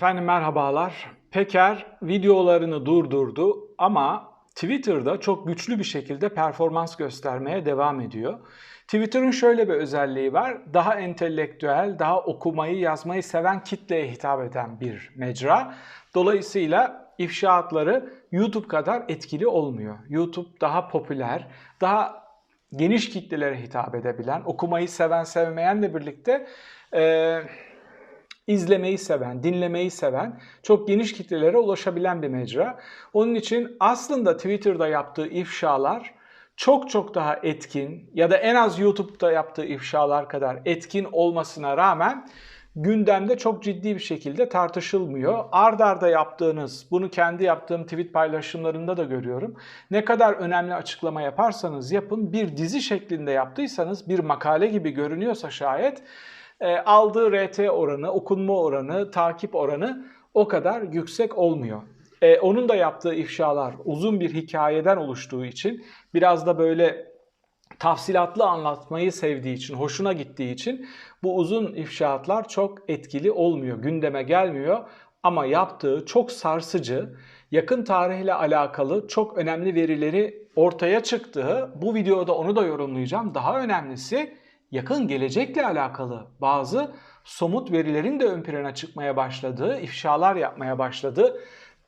Efendim merhabalar. Peker videolarını durdurdu ama Twitter'da çok güçlü bir şekilde performans göstermeye devam ediyor. Twitter'ın şöyle bir özelliği var. Daha entelektüel, daha okumayı, yazmayı seven kitleye hitap eden bir mecra. Dolayısıyla ifşaatları YouTube kadar etkili olmuyor. YouTube daha popüler, daha geniş kitlelere hitap edebilen, okumayı seven sevmeyenle birlikte e, izlemeyi seven, dinlemeyi seven, çok geniş kitlelere ulaşabilen bir mecra. Onun için aslında Twitter'da yaptığı ifşalar çok çok daha etkin ya da en az YouTube'da yaptığı ifşalar kadar etkin olmasına rağmen gündemde çok ciddi bir şekilde tartışılmıyor. Ard arda yaptığınız, bunu kendi yaptığım tweet paylaşımlarında da görüyorum. Ne kadar önemli açıklama yaparsanız yapın, bir dizi şeklinde yaptıysanız, bir makale gibi görünüyorsa şayet, e, aldığı RT oranı, okunma oranı, takip oranı o kadar yüksek olmuyor. E, onun da yaptığı ifşalar uzun bir hikayeden oluştuğu için, biraz da böyle tafsilatlı anlatmayı sevdiği için, hoşuna gittiği için bu uzun ifşaatlar çok etkili olmuyor, gündeme gelmiyor. Ama yaptığı çok sarsıcı, yakın tarihle alakalı çok önemli verileri ortaya çıktığı, bu videoda onu da yorumlayacağım. Daha önemlisi yakın gelecekle alakalı bazı somut verilerin de ön plana çıkmaya başladığı, ifşalar yapmaya başladığı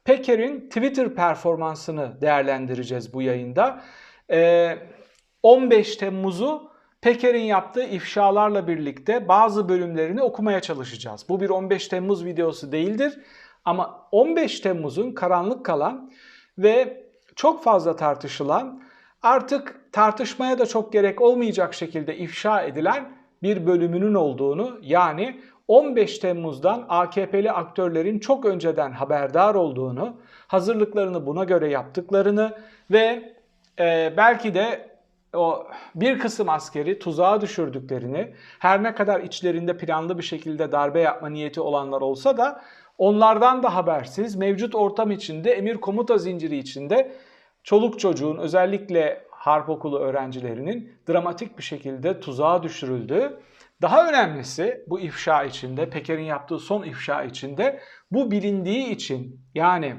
Peker'in Twitter performansını değerlendireceğiz bu yayında. Ee, 15 Temmuz'u Peker'in yaptığı ifşalarla birlikte bazı bölümlerini okumaya çalışacağız. Bu bir 15 Temmuz videosu değildir ama 15 Temmuz'un karanlık kalan ve çok fazla tartışılan, artık tartışmaya da çok gerek olmayacak şekilde ifşa edilen bir bölümünün olduğunu yani 15 Temmuz'dan AKP'li aktörlerin çok önceden haberdar olduğunu, hazırlıklarını buna göre yaptıklarını ve e, belki de o bir kısım askeri tuzağa düşürdüklerini, her ne kadar içlerinde planlı bir şekilde darbe yapma niyeti olanlar olsa da onlardan da habersiz mevcut ortam içinde, emir komuta zinciri içinde çoluk çocuğun özellikle harp okulu öğrencilerinin dramatik bir şekilde tuzağa düşürüldüğü, daha önemlisi bu ifşa içinde, Peker'in yaptığı son ifşa içinde bu bilindiği için yani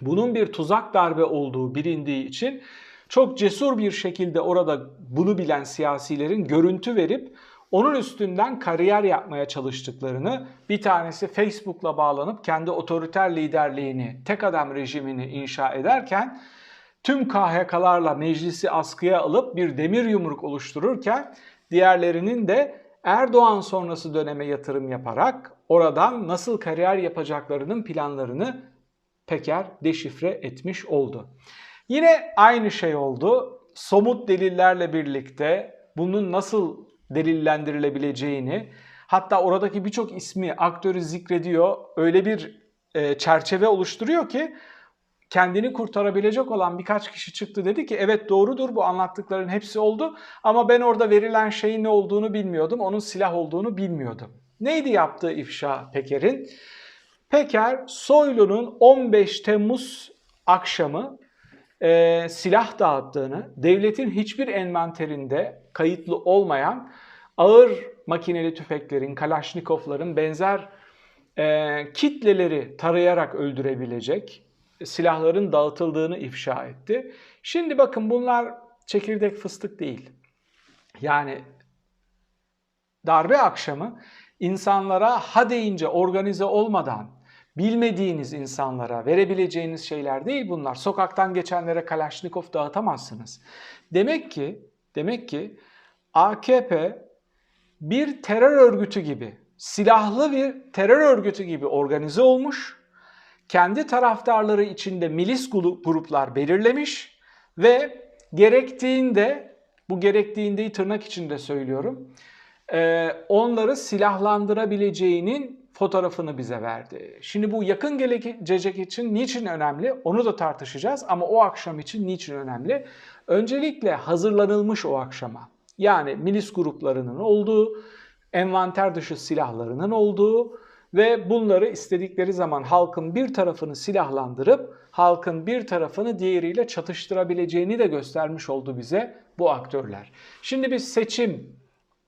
bunun bir tuzak darbe olduğu bilindiği için çok cesur bir şekilde orada bunu bilen siyasilerin görüntü verip onun üstünden kariyer yapmaya çalıştıklarını, bir tanesi Facebook'la bağlanıp kendi otoriter liderliğini, tek adam rejimini inşa ederken tüm KHK'larla meclisi askıya alıp bir demir yumruk oluştururken diğerlerinin de Erdoğan sonrası döneme yatırım yaparak oradan nasıl kariyer yapacaklarının planlarını Peker deşifre etmiş oldu. Yine aynı şey oldu. Somut delillerle birlikte bunun nasıl delillendirilebileceğini hatta oradaki birçok ismi aktörü zikrediyor. Öyle bir e, çerçeve oluşturuyor ki kendini kurtarabilecek olan birkaç kişi çıktı dedi ki evet doğrudur bu anlattıkların hepsi oldu ama ben orada verilen şeyin ne olduğunu bilmiyordum. Onun silah olduğunu bilmiyordum. Neydi yaptığı ifşa Peker'in? Peker Soylu'nun 15 Temmuz akşamı e, silah dağıttığını, devletin hiçbir envanterinde kayıtlı olmayan ağır makineli tüfeklerin, kalaşnikovların benzer e, kitleleri tarayarak öldürebilecek silahların dağıtıldığını ifşa etti. Şimdi bakın bunlar çekirdek fıstık değil. Yani darbe akşamı insanlara ha deyince organize olmadan bilmediğiniz insanlara verebileceğiniz şeyler değil bunlar. Sokaktan geçenlere Kalaşnikov dağıtamazsınız. Demek ki demek ki AKP bir terör örgütü gibi, silahlı bir terör örgütü gibi organize olmuş kendi taraftarları içinde milis gruplar belirlemiş ve gerektiğinde, bu gerektiğindeyi tırnak içinde söylüyorum, onları silahlandırabileceğinin fotoğrafını bize verdi. Şimdi bu yakın gelecek için niçin önemli onu da tartışacağız ama o akşam için niçin önemli? Öncelikle hazırlanılmış o akşama. Yani milis gruplarının olduğu, envanter dışı silahlarının olduğu, ve bunları istedikleri zaman halkın bir tarafını silahlandırıp halkın bir tarafını diğeriyle çatıştırabileceğini de göstermiş oldu bize bu aktörler. Şimdi biz seçim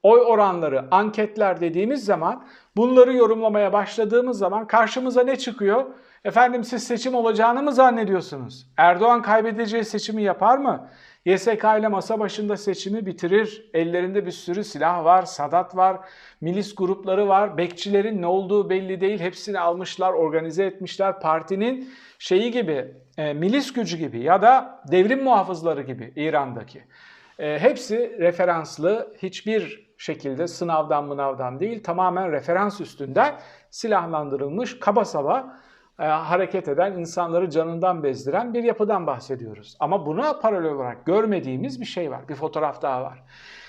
oy oranları, anketler dediğimiz zaman bunları yorumlamaya başladığımız zaman karşımıza ne çıkıyor? Efendim siz seçim olacağını mı zannediyorsunuz? Erdoğan kaybedeceği seçimi yapar mı? YSK ile masa başında seçimi bitirir. Ellerinde bir sürü silah var, sadat var, milis grupları var. Bekçilerin ne olduğu belli değil. Hepsini almışlar, organize etmişler. Partinin şeyi gibi, e, milis gücü gibi ya da devrim muhafızları gibi İran'daki. E, hepsi referanslı, hiçbir şekilde sınavdan mınavdan değil, tamamen referans üstünden silahlandırılmış, kaba saba e, hareket eden, insanları canından bezdiren bir yapıdan bahsediyoruz. Ama buna paralel olarak görmediğimiz bir şey var, bir fotoğraf daha var.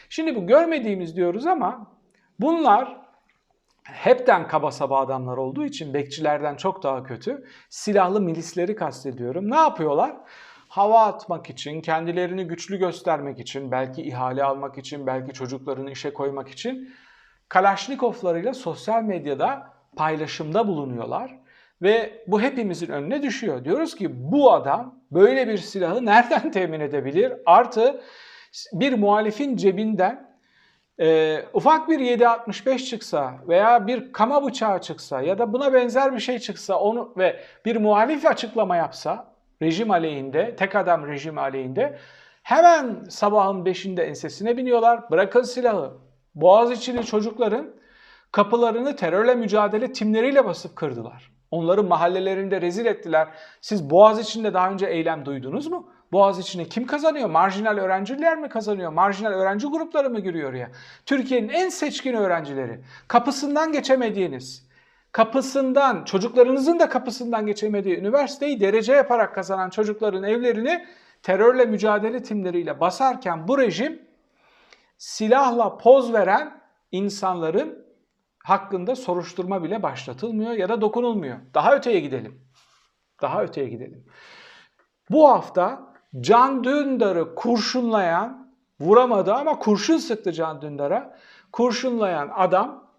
Şimdi bu görmediğimiz diyoruz ama bunlar hepten kaba saba adamlar olduğu için bekçilerden çok daha kötü. Silahlı milisleri kastediyorum. Ne yapıyorlar? Hava atmak için, kendilerini güçlü göstermek için, belki ihale almak için, belki çocuklarını işe koymak için Kalaşnikovlarıyla sosyal medyada paylaşımda bulunuyorlar. Ve bu hepimizin önüne düşüyor. Diyoruz ki bu adam böyle bir silahı nereden temin edebilir? Artı bir muhalifin cebinden e, ufak bir 7.65 çıksa veya bir kama bıçağı çıksa ya da buna benzer bir şey çıksa onu ve bir muhalif açıklama yapsa rejim aleyhinde, tek adam rejim aleyhinde hemen sabahın 5'inde ensesine biniyorlar. Bırakın silahı. Boğaziçi'li çocukların kapılarını terörle mücadele timleriyle basıp kırdılar. Onları mahallelerinde rezil ettiler. Siz Boğaz içinde daha önce eylem duydunuz mu? Boğaz içine kim kazanıyor? Marjinal öğrenciler mi kazanıyor? Marjinal öğrenci grupları mı giriyor ya? Türkiye'nin en seçkin öğrencileri. Kapısından geçemediğiniz, kapısından, çocuklarınızın da kapısından geçemediği üniversiteyi derece yaparak kazanan çocukların evlerini terörle mücadele timleriyle basarken bu rejim silahla poz veren insanların hakkında soruşturma bile başlatılmıyor ya da dokunulmuyor. Daha öteye gidelim. Daha öteye gidelim. Bu hafta Can Dündar'ı kurşunlayan, vuramadı ama kurşun sıktı Can Dündar'a. Kurşunlayan adam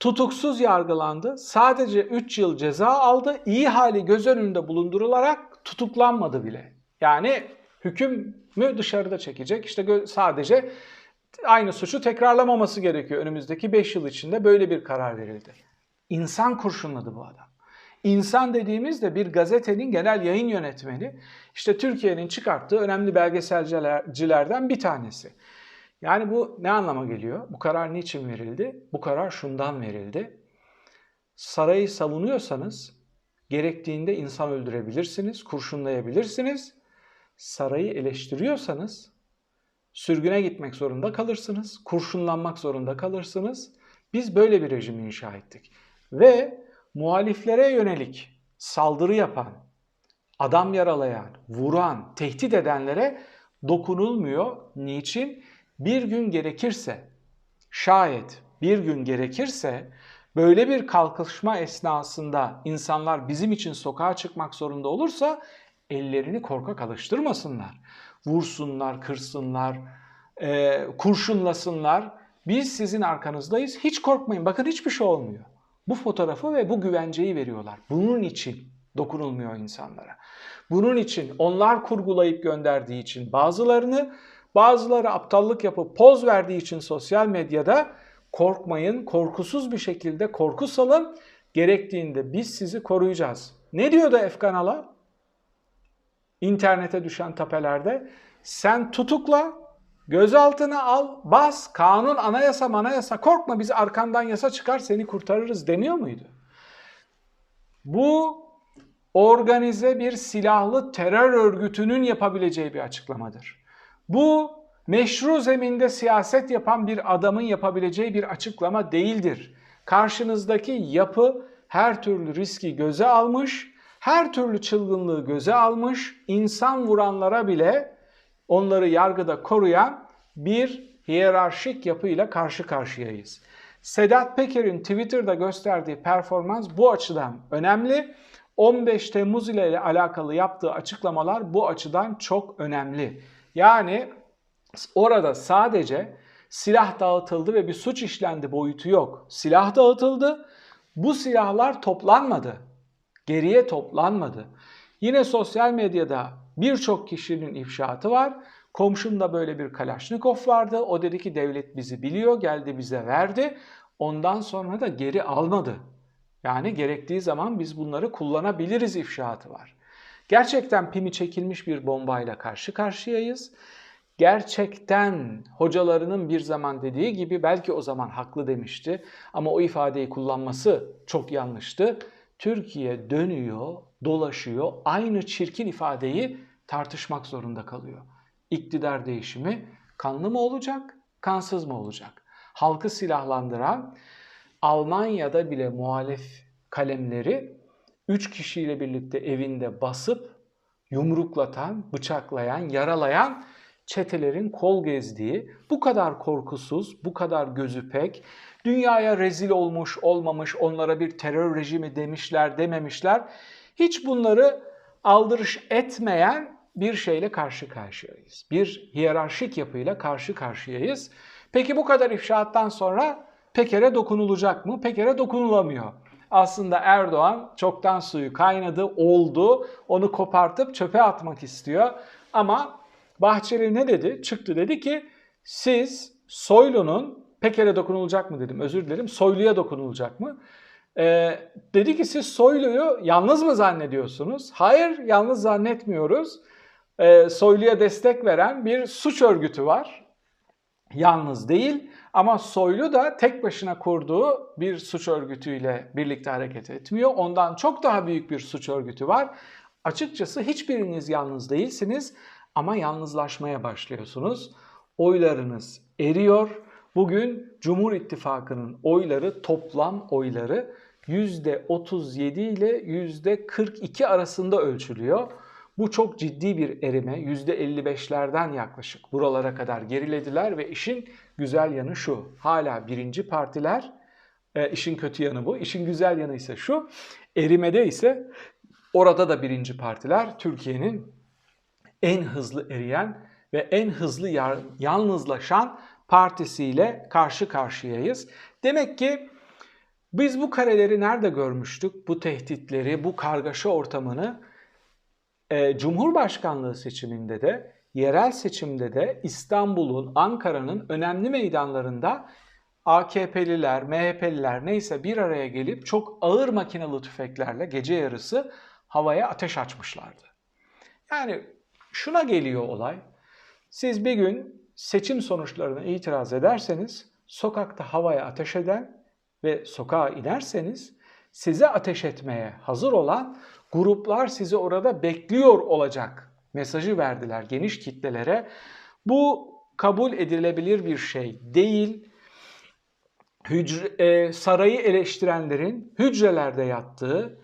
tutuksuz yargılandı. Sadece 3 yıl ceza aldı. İyi hali göz önünde bulundurularak tutuklanmadı bile. Yani hüküm mü dışarıda çekecek. İşte sadece aynı suçu tekrarlamaması gerekiyor önümüzdeki 5 yıl içinde böyle bir karar verildi. İnsan kurşunladı bu adam. İnsan dediğimizde bir gazetenin genel yayın yönetmeni işte Türkiye'nin çıkarttığı önemli belgeselcilerden bir tanesi. Yani bu ne anlama geliyor? Bu karar niçin verildi? Bu karar şundan verildi. Sarayı savunuyorsanız gerektiğinde insan öldürebilirsiniz, kurşunlayabilirsiniz. Sarayı eleştiriyorsanız sürgüne gitmek zorunda kalırsınız, kurşunlanmak zorunda kalırsınız. Biz böyle bir rejim inşa ettik. Ve muhaliflere yönelik saldırı yapan, adam yaralayan, vuran, tehdit edenlere dokunulmuyor. Niçin? Bir gün gerekirse, şayet bir gün gerekirse böyle bir kalkışma esnasında insanlar bizim için sokağa çıkmak zorunda olursa ellerini korkak alıştırmasınlar. Vursunlar, kırsınlar, e, kurşunlasınlar. Biz sizin arkanızdayız. Hiç korkmayın. Bakın hiçbir şey olmuyor. Bu fotoğrafı ve bu güvenceyi veriyorlar. Bunun için dokunulmuyor insanlara. Bunun için onlar kurgulayıp gönderdiği için bazılarını, bazıları aptallık yapıp poz verdiği için sosyal medyada korkmayın, korkusuz bir şekilde korku salın. Gerektiğinde biz sizi koruyacağız. Ne diyor da Efkan Ala? İnternete düşen tapelerde sen tutukla, gözaltına al, bas, kanun, anayasa, manayasa, korkma biz arkandan yasa çıkar seni kurtarırız demiyor muydu? Bu organize bir silahlı terör örgütünün yapabileceği bir açıklamadır. Bu meşru zeminde siyaset yapan bir adamın yapabileceği bir açıklama değildir. Karşınızdaki yapı her türlü riski göze almış, her türlü çılgınlığı göze almış, insan vuranlara bile onları yargıda koruyan bir hiyerarşik yapıyla karşı karşıyayız. Sedat Peker'in Twitter'da gösterdiği performans bu açıdan önemli. 15 Temmuz ile alakalı yaptığı açıklamalar bu açıdan çok önemli. Yani orada sadece silah dağıtıldı ve bir suç işlendi boyutu yok. Silah dağıtıldı. Bu silahlar toplanmadı. Geriye toplanmadı. Yine sosyal medyada birçok kişinin ifşaatı var. Komşumda böyle bir Kalaşnikov vardı. O dedi ki devlet bizi biliyor, geldi bize verdi. Ondan sonra da geri almadı. Yani gerektiği zaman biz bunları kullanabiliriz ifşaatı var. Gerçekten pimi çekilmiş bir bombayla karşı karşıyayız. Gerçekten hocalarının bir zaman dediği gibi belki o zaman haklı demişti ama o ifadeyi kullanması çok yanlıştı. Türkiye dönüyor, dolaşıyor, aynı çirkin ifadeyi tartışmak zorunda kalıyor. İktidar değişimi kanlı mı olacak, kansız mı olacak? Halkı silahlandıran Almanya'da bile muhalif kalemleri 3 kişiyle birlikte evinde basıp yumruklatan, bıçaklayan, yaralayan çetelerin kol gezdiği, bu kadar korkusuz, bu kadar gözü pek, dünyaya rezil olmuş, olmamış, onlara bir terör rejimi demişler, dememişler. Hiç bunları aldırış etmeyen bir şeyle karşı karşıyayız. Bir hiyerarşik yapıyla karşı karşıyayız. Peki bu kadar ifşaattan sonra Peker'e dokunulacak mı? Peker'e dokunulamıyor. Aslında Erdoğan çoktan suyu kaynadı, oldu. Onu kopartıp çöpe atmak istiyor. Ama Bahçeli ne dedi? Çıktı dedi ki siz Soylu'nun Peker'e dokunulacak mı dedim özür dilerim. Soylu'ya dokunulacak mı? Ee, dedi ki siz Soylu'yu yalnız mı zannediyorsunuz? Hayır yalnız zannetmiyoruz. Ee, Soylu'ya destek veren bir suç örgütü var. Yalnız değil ama Soylu da tek başına kurduğu bir suç örgütüyle birlikte hareket etmiyor. Ondan çok daha büyük bir suç örgütü var. Açıkçası hiçbiriniz yalnız değilsiniz ama yalnızlaşmaya başlıyorsunuz. Oylarınız eriyor. Bugün Cumhur İttifakı'nın oyları, toplam oyları %37 ile %42 arasında ölçülüyor. Bu çok ciddi bir erime. %55'lerden yaklaşık buralara kadar gerilediler ve işin güzel yanı şu. Hala birinci partiler, e, işin kötü yanı bu. İşin güzel yanı ise şu. Erimede ise orada da birinci partiler Türkiye'nin en hızlı eriyen ve en hızlı yalnızlaşan partisiyle karşı karşıyayız. Demek ki biz bu kareleri nerede görmüştük? Bu tehditleri, bu kargaşa ortamını e, Cumhurbaşkanlığı seçiminde de, yerel seçimde de İstanbul'un, Ankara'nın önemli meydanlarında AKP'liler, MHP'liler neyse bir araya gelip çok ağır makinalı tüfeklerle gece yarısı havaya ateş açmışlardı. Yani şuna geliyor olay. Siz bir gün seçim sonuçlarına itiraz ederseniz sokakta havaya ateş eden ve sokağa inerseniz size ateş etmeye hazır olan gruplar sizi orada bekliyor olacak mesajı verdiler geniş kitlelere. Bu kabul edilebilir bir şey değil. Hücre, e, sarayı eleştirenlerin hücrelerde yattığı,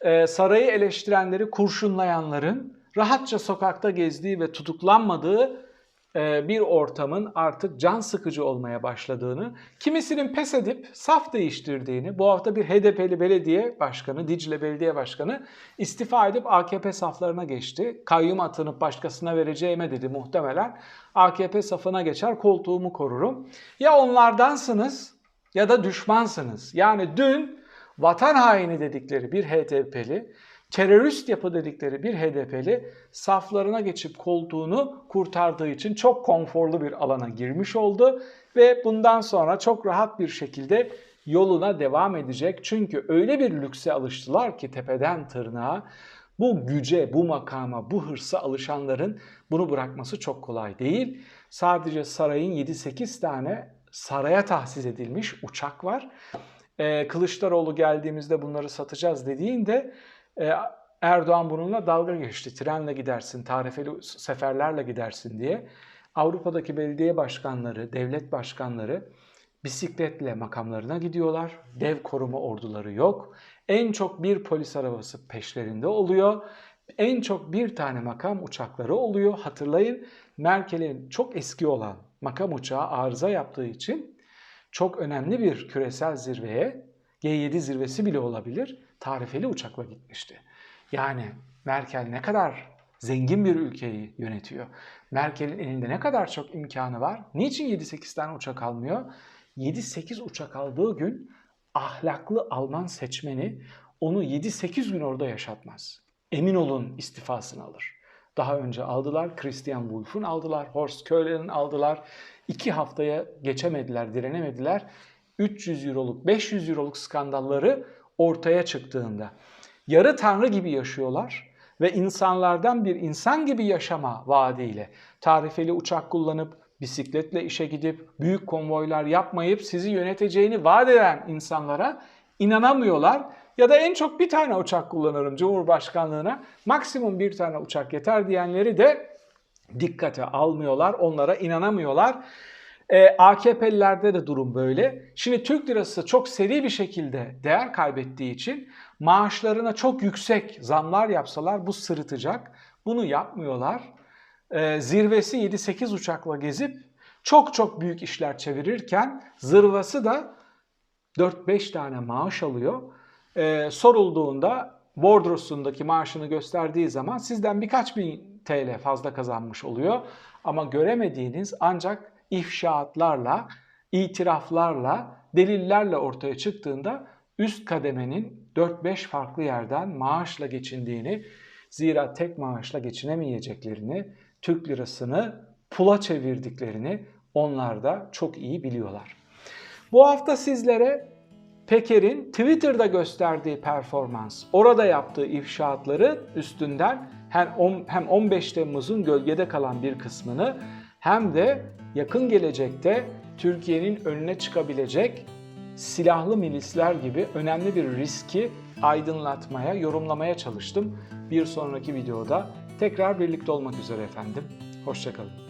e, sarayı eleştirenleri kurşunlayanların rahatça sokakta gezdiği ve tutuklanmadığı e, bir ortamın artık can sıkıcı olmaya başladığını, kimisinin pes edip saf değiştirdiğini, bu hafta bir HDP'li belediye başkanı, Dicle Belediye Başkanı istifa edip AKP saflarına geçti. Kayyum atanıp başkasına vereceğime dedi muhtemelen. AKP safına geçer koltuğumu korurum. Ya onlardansınız ya da düşmansınız. Yani dün vatan haini dedikleri bir HDP'li terörist yapı dedikleri bir HDP'li saflarına geçip koltuğunu kurtardığı için çok konforlu bir alana girmiş oldu ve bundan sonra çok rahat bir şekilde yoluna devam edecek. Çünkü öyle bir lükse alıştılar ki tepeden tırnağa bu güce, bu makama, bu hırsa alışanların bunu bırakması çok kolay değil. Sadece sarayın 7-8 tane saraya tahsis edilmiş uçak var. Ee, Kılıçdaroğlu geldiğimizde bunları satacağız dediğinde e, Erdoğan bununla dalga geçti. Trenle gidersin, tarifeli seferlerle gidersin diye. Avrupa'daki belediye başkanları, devlet başkanları bisikletle makamlarına gidiyorlar. Dev koruma orduları yok. En çok bir polis arabası peşlerinde oluyor. En çok bir tane makam uçakları oluyor. Hatırlayın Merkel'in çok eski olan makam uçağı arıza yaptığı için çok önemli bir küresel zirveye G7 zirvesi bile olabilir tarifeli uçakla gitmişti. Yani Merkel ne kadar zengin bir ülkeyi yönetiyor. Merkel'in elinde ne kadar çok imkanı var. Niçin 7-8 tane uçak almıyor? 7-8 uçak aldığı gün ahlaklı Alman seçmeni onu 7-8 gün orada yaşatmaz. Emin olun istifasını alır. daha önce aldılar. Christian Wolff'un aldılar, Horst Köhler'in aldılar. İki haftaya geçemediler, direnemediler. 300 euroluk, 500 euroluk skandalları ortaya çıktığında. Yarı tanrı gibi yaşıyorlar ve insanlardan bir insan gibi yaşama vaadiyle tarifeli uçak kullanıp bisikletle işe gidip büyük konvoylar yapmayıp sizi yöneteceğini vaat eden insanlara inanamıyorlar. Ya da en çok bir tane uçak kullanırım Cumhurbaşkanlığına. Maksimum bir tane uçak yeter diyenleri de dikkate almıyorlar. Onlara inanamıyorlar. Ee, AKP'lilerde de durum böyle. Şimdi Türk lirası çok seri bir şekilde değer kaybettiği için maaşlarına çok yüksek zamlar yapsalar bu sırıtacak. Bunu yapmıyorlar. Ee, zirvesi 7-8 uçakla gezip çok çok büyük işler çevirirken zırvası da 4-5 tane maaş alıyor. Ee, sorulduğunda bordrosundaki maaşını gösterdiği zaman sizden birkaç bin TL fazla kazanmış oluyor. Ama göremediğiniz ancak ifşaatlarla, itiraflarla, delillerle ortaya çıktığında üst kademenin 4-5 farklı yerden maaşla geçindiğini, zira tek maaşla geçinemeyeceklerini, Türk lirasını pula çevirdiklerini onlar da çok iyi biliyorlar. Bu hafta sizlere Peker'in Twitter'da gösterdiği performans, orada yaptığı ifşaatları üstünden hem on- hem 15 Temmuz'un gölgede kalan bir kısmını hem de yakın gelecekte Türkiye'nin önüne çıkabilecek silahlı milisler gibi önemli bir riski aydınlatmaya, yorumlamaya çalıştım. Bir sonraki videoda tekrar birlikte olmak üzere efendim. Hoşçakalın.